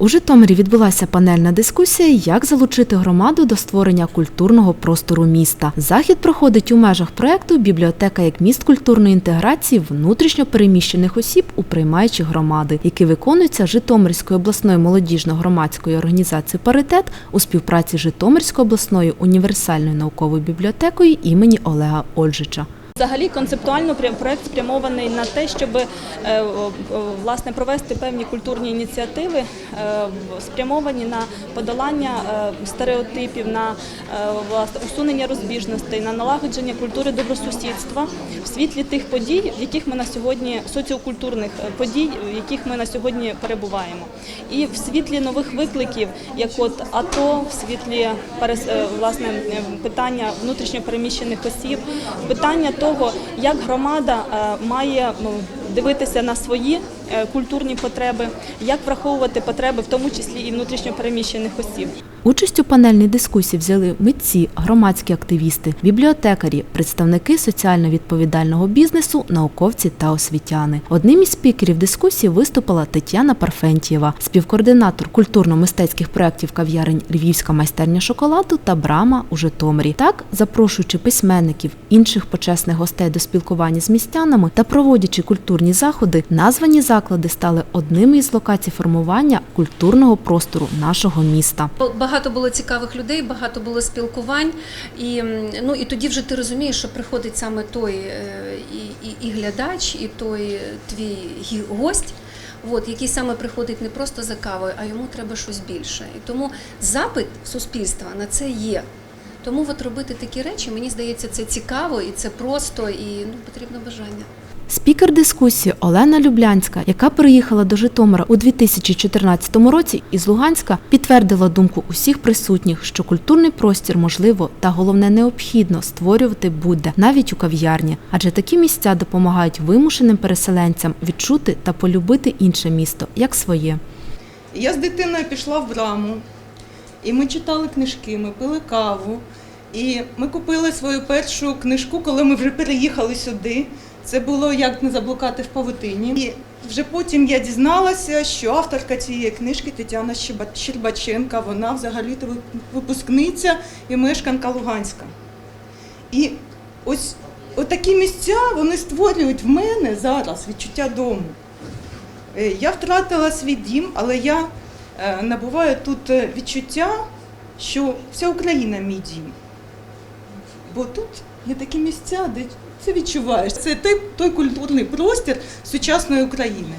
У Житомирі відбулася панельна дискусія, як залучити громаду до створення культурного простору міста. Захід проходить у межах проекту Бібліотека як міст культурної інтеграції внутрішньо переміщених осіб у приймаючі громади, який виконується Житомирською обласною молодіжно-громадською організацією Паритет у співпраці з Житомирською обласною універсальною науковою бібліотекою імені Олега Ольжича. Взагалі концептуально проект спрямований на те, щоб е, власне провести певні культурні ініціативи, е, спрямовані на подолання е, стереотипів, на власне усунення розбіжностей, на налагодження культури добросусідства в світлі тих подій, в яких ми на сьогодні соціокультурних подій, в яких ми на сьогодні перебуваємо, і в світлі нових викликів, як от АТО, в світлі власне питання внутрішньо переміщених осіб, питання того, як громада е, має дивитися на свої е, культурні потреби, як враховувати потреби, в тому числі і внутрішньо переміщених осіб. Участь у панельній дискусії взяли митці, громадські активісти, бібліотекарі, представники соціально відповідального бізнесу, науковці та освітяни. Одним із спікерів дискусії виступила Тетяна Парфентієва, співкоординатор культурно-мистецьких проєктів кав'ярень Львівська майстерня шоколаду та Брама у Житомирі. Так, запрошуючи письменників, інших почесних гостей до спілкування з містянами та проводячи культурні заходи, названі заклади стали одними із локацій формування культурного простору нашого міста. Багато було цікавих людей, багато було спілкувань, і ну і тоді вже ти розумієш, що приходить саме той е, і, і, і глядач, і той е, твій гость. От, який саме приходить не просто за кавою, а йому треба щось більше. І тому запит суспільства на це є. Тому от робити такі речі, мені здається, це цікаво і це просто, і ну, потрібно бажання. Спікер дискусії Олена Люблянська, яка приїхала до Житомира у 2014 році із Луганська, підтвердила думку усіх присутніх, що культурний простір можливо та головне необхідно створювати будь-де, навіть у кав'ярні, адже такі місця допомагають вимушеним переселенцям відчути та полюбити інше місто як своє. Я з дитиною пішла в браму, і ми читали книжки, ми пили каву. І ми купили свою першу книжку, коли ми вже переїхали сюди. Це було як не заблукати в павутині. І вже потім я дізналася, що авторка цієї книжки Тетяна Щербаченка, вона взагалі-то випускниця і мешканка Луганська. І ось такі місця вони створюють в мене зараз відчуття дому. Е, Я втратила свій дім, але я е, набуваю тут е, відчуття, що вся Україна мій дім. Бо тут є такі місця, де це відчуваєш. Це той, той культурний простір сучасної України.